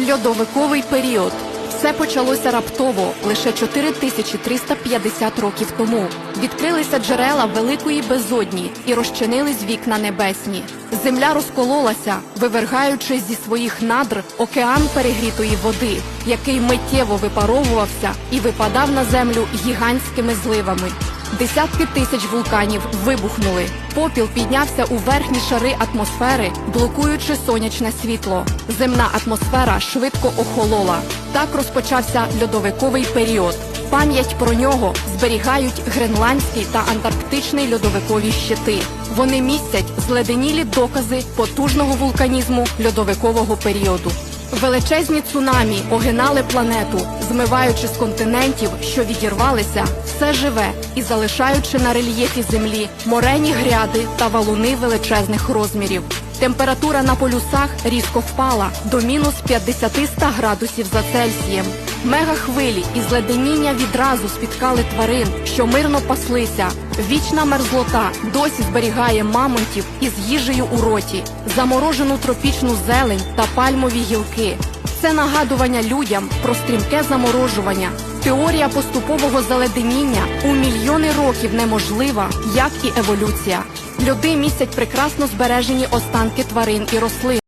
Льодовиковий період. Все почалося раптово лише 4350 років тому. Відкрилися джерела великої безодні і розчинились вікна небесні. Земля розкололася, вивергаючи зі своїх надр океан перегрітої води, який миттєво випаровувався і випадав на землю гігантськими зливами. Десятки тисяч вулканів вибухнули. Попіл піднявся у верхні шари атмосфери, блокуючи сонячне світло. Земна атмосфера швидко охолола. Так розпочався льодовиковий період. Пам'ять про нього зберігають гренландський та антарктичний льодовикові щити. Вони містять зледенілі докази потужного вулканізму льодовикового періоду. Величезні цунамі огинали планету, змиваючи з континентів, що відірвалися, все живе і залишаючи на рельєфі землі морені гряди та валуни величезних розмірів. Температура на полюсах різко впала до мінус 50-100 градусів за Цельсієм. Мегахвилі і зледеніння відразу спіткали тварин, що мирно паслися. Вічна мерзлота досі зберігає мамонтів із їжею у роті, заморожену тропічну зелень та пальмові гілки. Це нагадування людям про стрімке заморожування. Теорія поступового заледеніння у мільйони років неможлива, як і еволюція. Льоди містять прекрасно збережені останки тварин і рослин.